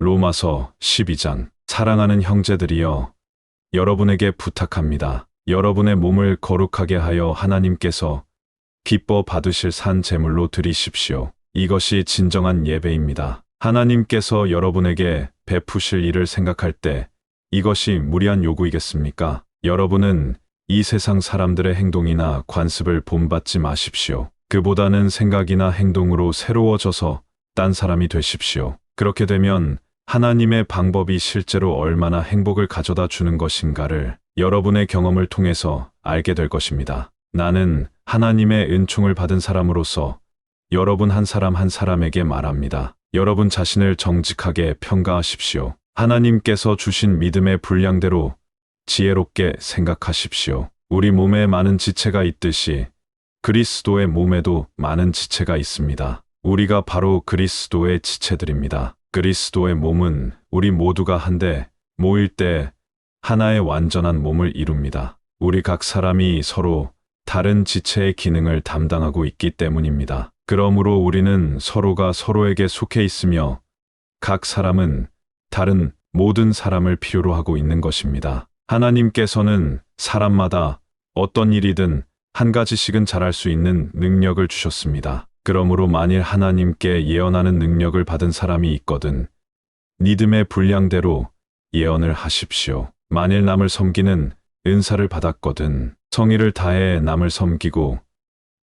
로마서 12장 사랑하는 형제들이여 여러분에게 부탁합니다. 여러분의 몸을 거룩하게 하여 하나님께서 기뻐 받으실 산 제물로 드리십시오. 이것이 진정한 예배입니다. 하나님께서 여러분에게 베푸실 일을 생각할 때 이것이 무리한 요구이겠습니까? 여러분은 이 세상 사람들의 행동이나 관습을 본받지 마십시오. 그보다는 생각이나 행동으로 새로워져서 딴 사람이 되십시오. 그렇게 되면 하나님의 방법이 실제로 얼마나 행복을 가져다 주는 것인가를 여러분의 경험을 통해서 알게 될 것입니다. 나는 하나님의 은총을 받은 사람으로서 여러분 한 사람 한 사람에게 말합니다. 여러분 자신을 정직하게 평가하십시오. 하나님께서 주신 믿음의 분량대로 지혜롭게 생각하십시오. 우리 몸에 많은 지체가 있듯이 그리스도의 몸에도 많은 지체가 있습니다. 우리가 바로 그리스도의 지체들입니다. 그리스도의 몸은 우리 모두가 한데 모일 때 하나의 완전한 몸을 이룹니다. 우리 각 사람이 서로 다른 지체의 기능을 담당하고 있기 때문입니다. 그러므로 우리는 서로가 서로에게 속해 있으며 각 사람은 다른 모든 사람을 필요로 하고 있는 것입니다. 하나님께서는 사람마다 어떤 일이든 한 가지씩은 잘할 수 있는 능력을 주셨습니다. 그러므로 만일 하나님께 예언하는 능력을 받은 사람이 있거든 믿음의 분량대로 예언을 하십시오. 만일 남을 섬기는 은사를 받았거든 성의를 다해 남을 섬기고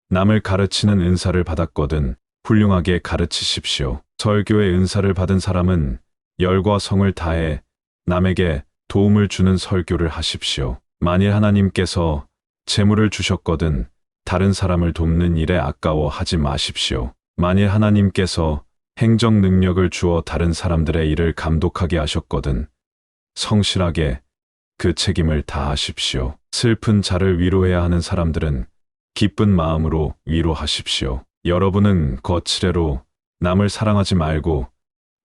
남을 가르치는 은사를 받았거든 훌륭하게 가르치십시오. 설교의 은사를 받은 사람은 열과 성을 다해 남에게 도움을 주는 설교를 하십시오. 만일 하나님께서 재물을 주셨거든 다른 사람을 돕는 일에 아까워하지 마십시오. 만일 하나님께서 행정 능력을 주어 다른 사람들의 일을 감독하게 하셨거든 성실하게 그 책임을 다하십시오. 슬픈 자를 위로해야 하는 사람들은 기쁜 마음으로 위로하십시오. 여러분은 거칠애로 남을 사랑하지 말고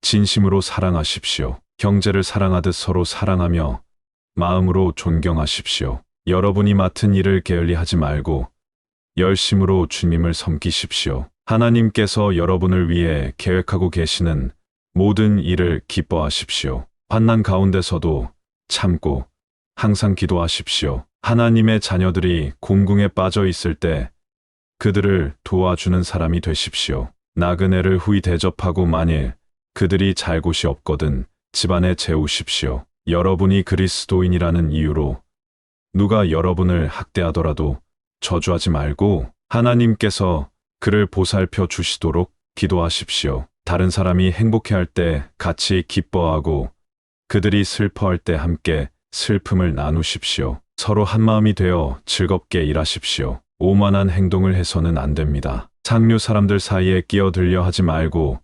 진심으로 사랑하십시오. 형제를 사랑하듯 서로 사랑하며 마음으로 존경하십시오. 여러분이 맡은 일을 게을리 하지 말고 열심으로 주님을 섬기십시오. 하나님께서 여러분을 위해 계획하고 계시는 모든 일을 기뻐하십시오. 환난 가운데서도 참고 항상 기도하십시오. 하나님의 자녀들이 공궁에 빠져 있을 때 그들을 도와주는 사람이 되십시오. 나그네를 후히 대접하고 만일 그들이 잘 곳이 없거든 집안에 재우십시오. 여러분이 그리스도인이라는 이유로 누가 여러분을 학대하더라도 저주하지 말고 하나님께서 그를 보살펴 주시도록 기도하십시오. 다른 사람이 행복해할 때 같이 기뻐하고 그들이 슬퍼할 때 함께 슬픔을 나누십시오. 서로 한마음이 되어 즐겁게 일하십시오. 오만한 행동을 해서는 안 됩니다. 상류 사람들 사이에 끼어들려 하지 말고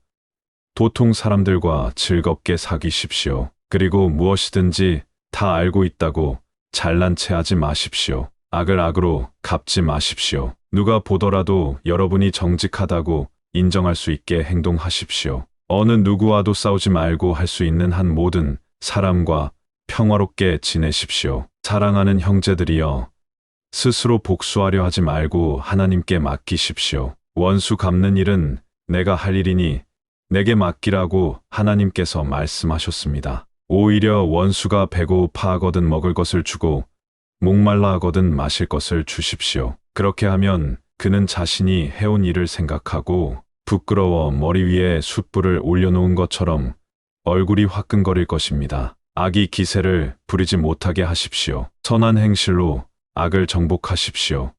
도통 사람들과 즐겁게 사귀십시오. 그리고 무엇이든지 다 알고 있다고 잘난 체 하지 마십시오. 악을 악으로 갚지 마십시오. 누가 보더라도 여러분이 정직하다고 인정할 수 있게 행동하십시오. 어느 누구와도 싸우지 말고 할 수 있는 한 모든 사람과 평화롭게 지내십시오. 사랑하는 형제들이여 스스로 복수하려 하지 말고 하나님께 맡기십시오. 원수 갚는 일은 내가 할 일이니 내게 맡기라고 하나님께서 말씀하셨습니다. 오히려 원수가 배고파 하거든 먹을 것을 주고 목말라 하거든 마실 것을 주십시오. 그렇게 하면 그는 자신이 해온 일을 생각하고 부끄러워 머리 위에 숯불을 올려놓은 것처럼 얼굴이 화끈거릴 것입니다. 악이 기세를 부리지 못하게 하십시오. 선한 행실로 악을 정복하십시오.